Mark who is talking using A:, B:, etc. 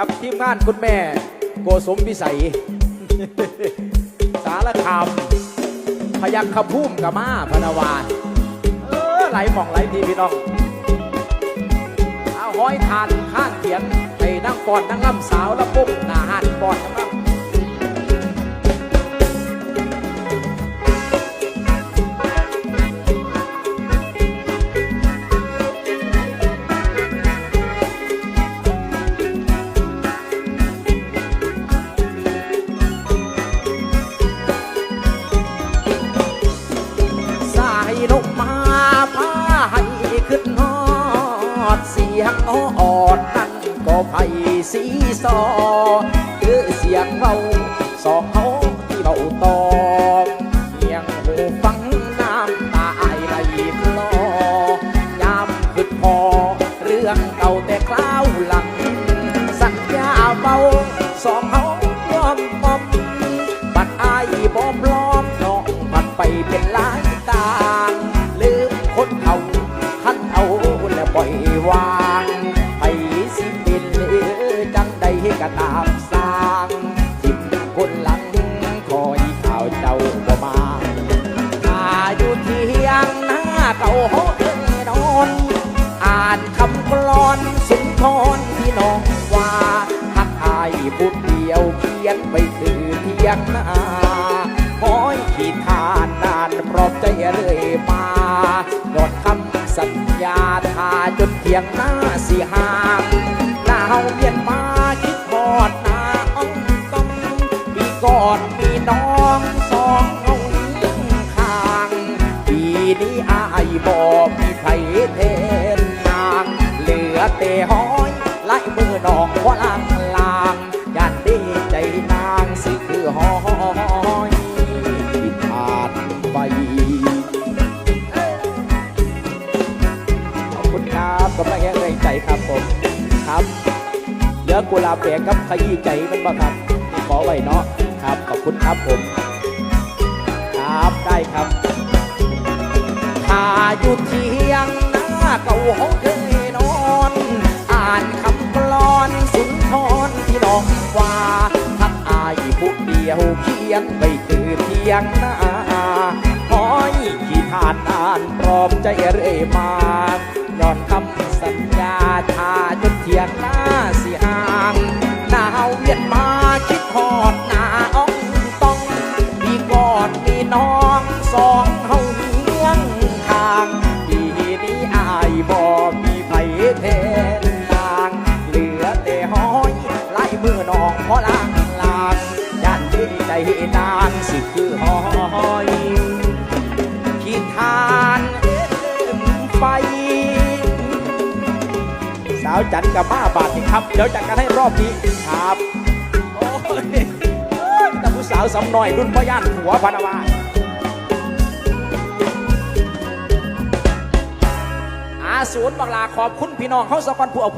A: ครับทีมงานคุณแม่โกสมพิสัย สารคามพยัคฆพุ่มกะมาพนาวาเออไหลหมองไหลทีพี่น้องเอาห้อยทานข้างเขียนให้นั่งปอนนั่งล่ำสาวแล้วปุ๊บหน้าหันปอนนั่ง ออนนั่นก็ไผ่สีซอคือเสียงเบาสองเขาที่เบาตองเพียงหูฟังน้ำตาไอไหลคลอยามขึ้นพอ เรื่องเก่าแต่คราวหลัง สัญญาเบาสองเขายอมมอมบัดไอายบอมล้อมน้องมันไปเป็นหลายต่างลืมคนเขาขันเอาแล้วปล่อยวาง ตามสร้างทิมคนหลังคอยข่าวเจ้าบ่มาอาอยู่เที่ยงหน้าเก่าห้องนอน อ่านคำกลอนสุนทรที่น้องว่าทักอายพูดเดียวเขียนไปคือเที่ยงหน้าคอยขีดทานนานปลอบใจเรื่อยมายอดคำสัญญาทาจนเที่ยงหน้าสีหาง นี้อายบอกมีใครเทนนางเหลือแต่ห้อยไล่มือน้องว่าลางลางยันดีใจนางสิคือห้อยที่ขาดไปขอบคุณครับกำลังแรงใจครับผมครับเหลือกุลาบแดงกับขยี้ใจมันบ้างครับขอไว้เนาะครับขอบคุณครับผม ครับได้ครับ อยู่เทียงหน้าเก่าห้องเคยนอน อ่านคำกลอนสุนทรที่น้องว่าทักอายผู้เดียวเขียนไปคือเทียงหน้าหอยขี้ทานอ่านปลอบใจเรื่อยมาย้อนคำสัญญาทาจนเทียงหน้าสิหางหนาวเวียนมาคิดหอดหนาอ่องต้องมีกอดมีน้องางย่านดีใจนางสิคือห้อยขีดทานไฟสาวจันกับมาบาทนี่ครับ เดี๋ยวจัดการให้รอบนี้ครับ โอ้ยเอ้ยแต่ผู้สาวสำน้อยรุ่นพ่อย่านหัวพนาวาอาศูนย์บังลาขอบคุณพี่น้องเขาสกอนผู้เอา